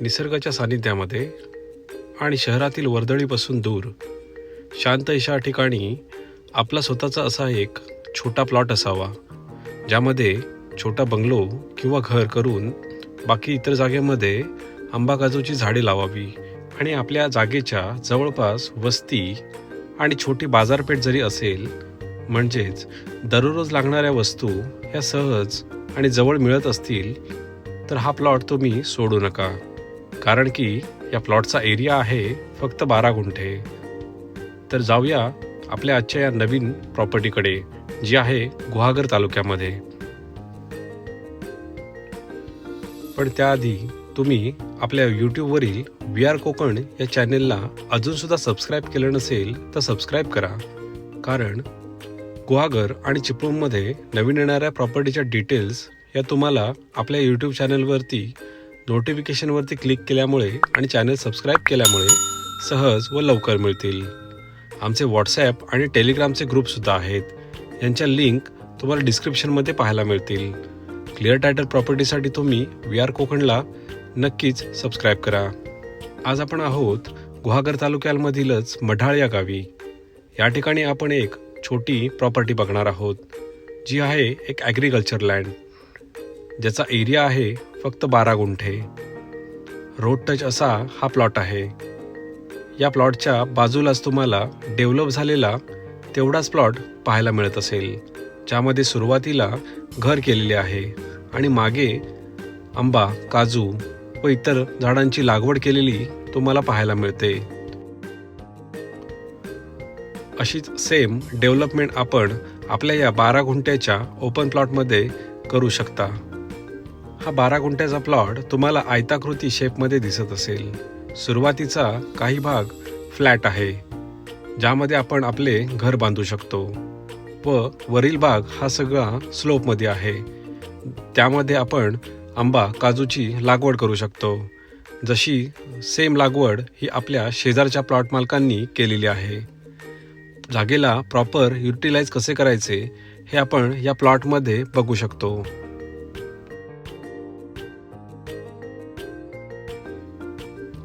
निसर्गाच्या सानिध्यामध्ये आणि शहरातील वर्दळीपासून दूर शांत अशा ठिकाणी आपला स्वतःचा असा एक छोटा प्लॉट असावा ज्यामध्ये छोटा बंगलो किंवा घर करून बाकी इतर जागेमध्ये आंबा काजूची झाडे लावावी आणि आपल्या जागेच्या जवळपास वस्ती आणि छोटी बाजारपेठ जरी असेल म्हणजेच दररोज लागणाऱ्या वस्तू ह्या सहज आणि जवळ मिळत असतील तर हा प्लॉट तुम्ही सोडू नका. कारण की या प्लॉटचा एरिया आहे फक्त बारा गुंठे. तर जाऊया आपल्या आजच्या या नवीन प्रॉपर्टीकडे जी आहे गुहागर तालुक्यामध्ये. पण त्याआधी तुम्ही आपल्या यूट्यूबवरील वी आर कोकण या चॅनेलला अजूनसुद्धा सबस्क्राईब केलं नसेल तर सबस्क्राईब करा. कारण गुहागर आणि चिपळूणमध्ये नवीन येणाऱ्या प्रॉपर्टीच्या डिटेल्स या तुम्हाला आपल्या यूट्यूब चॅनलवरती नोटिफिकेशनवरती क्लिक केल्यामुळे आणि चॅनल सबस्क्राईब केल्यामुळे सहज व लवकर मिळतील. आमचे व्हॉट्सॲप आणि टेलिग्रामचे ग्रुपसुद्धा आहेत. यांच्या लिंक तुम्हाला डिस्क्रिप्शनमध्ये पाहायला मिळतील. क्लिअर टायटल प्रॉपर्टीसाठी तुम्ही व्ही आर कोकणला नक्कीच सबस्क्राईब करा. आज आपण आहोत गुहागर तालुक्यामधीलच मढाळ या गावी. या ठिकाणी आपण एक छोटी प्रॉपर्टी बघणार आहोत. जी आहे एक ॲग्रिकल्चर लँड ज्याचा एरिया आहे फक्त बारा गुंठे. रोड टच असा हा प्लॉट आहे. या प्लॉटच्या बाजूलाच तुम्हाला डेव्हलप झालेला तेवढाच प्लॉट पाहायला मिळत असेल ज्यामध्ये सुरुवातीला घर केलेले आहे आणि मागे आंबा काजू व इतर झाडांची लागवड केलेली तुम्हाला पाहायला मिळते. अशीच सेम डेव्हलपमेंट आपण आपल्या या बारा गुंठ्याच्या ओपन प्लॉटमध्ये करू शकता. हा बारा गुंठ्याचा प्लॉट तुम्हाला आयताकृती शेपमध्ये दिसत असेल. सुरुवातीचा काही भाग फ्लॅट आहे ज्यामध्ये आपण आपले घर बांधू शकतो. व वरील भाग हा सगळा स्लोपमध्ये आहे. त्यामध्ये आपण आंबा काजूची लागवड करू शकतो. जशी सेम लागवड ही आपल्या शेजारच्या प्लॉट मालकांनी केलेली आहे. जागेला प्रॉपर युटिलाइज कसे करायचे हे आपण या प्लॉटमध्ये बघू शकतो.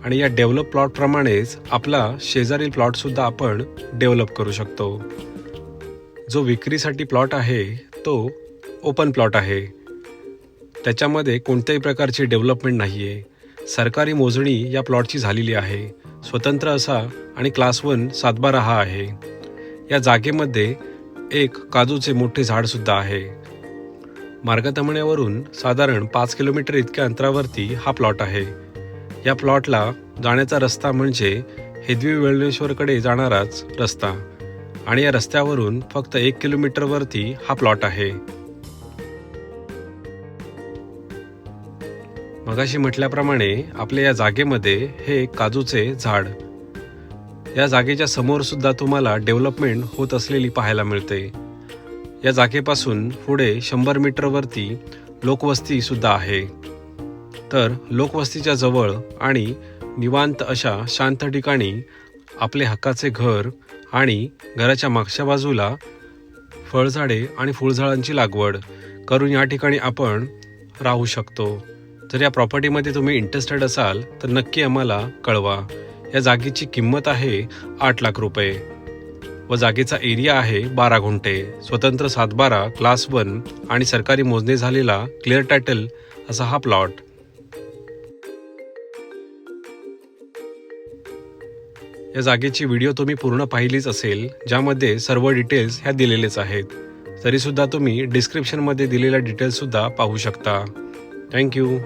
आणि या डेव्हलप प्लॉटप्रमाणेच आपला शेजारील प्लॉटसुद्धा आपण डेव्हलप करू शकतो. जो विक्रीसाठी प्लॉट आहे तो ओपन प्लॉट आहे. त्याच्यामध्ये कोणत्याही प्रकारची डेव्हलपमेंट नाही आहे सरकारी मोजणी या प्लॉटची झालेली आहे. स्वतंत्र असा आणि क्लास वन सातबारा हा आहे. या जागेमध्ये एक काजूचे मोठे झाडसुद्धा आहे. मार्गतमण्यावरून साधारण पाच किलोमीटर इतक्या अंतरावरती हा प्लॉट आहे. या प्लॉटला जाण्याचा रस्ता म्हणजे हेदवी वेळनेश्वरकडे जाणाराच रस्ता. आणि या रस्त्यावरून फक्त एक किलोमीटरवरती हा प्लॉट आहे. मगाशी म्हटल्याप्रमाणे आपल्या या जागेमध्ये हे काजूचे झाड. या जागेच्या समोर सुद्धा तुम्हाला डेव्हलपमेंट होत असलेली पाहायला मिळते. या जागेपासून पुढे शंभर मीटरवरती लोकवस्ती सुद्धा आहे. तर लोकवस्तीच्या जवळ आणि निवांत अशा शांत ठिकाणी आपले हक्काचे घर आणि घराच्या मागच्या बाजूला फळझाडे आणि फुलझाडांची लागवड करून या ठिकाणी आपण राहू शकतो. जर या प्रॉपर्टीमध्ये तुम्ही इंटरेस्टेड असाल तर नक्की आम्हाला कळवा. या जागेची किंमत आहे आठ लाख रुपये. व जागेचा एरिया आहे बारा गुंठे स्वतंत्र सातबारा क्लास वन आणि सरकारी मोजणी झालेला क्लिअर टायटल असा हा प्लॉट. या जागेची व्हिडिओ तुम्ही पूर्ण पाहिलीच असेल ज्यामध्ये सर्व डिटेल्स ह्या दिलेलेच आहेत. तरीसुद्धा तुम्ही डिस्क्रिप्शनमध्ये दिलेल्या डिटेल्ससुद्धा पाहू शकता. थँक्यू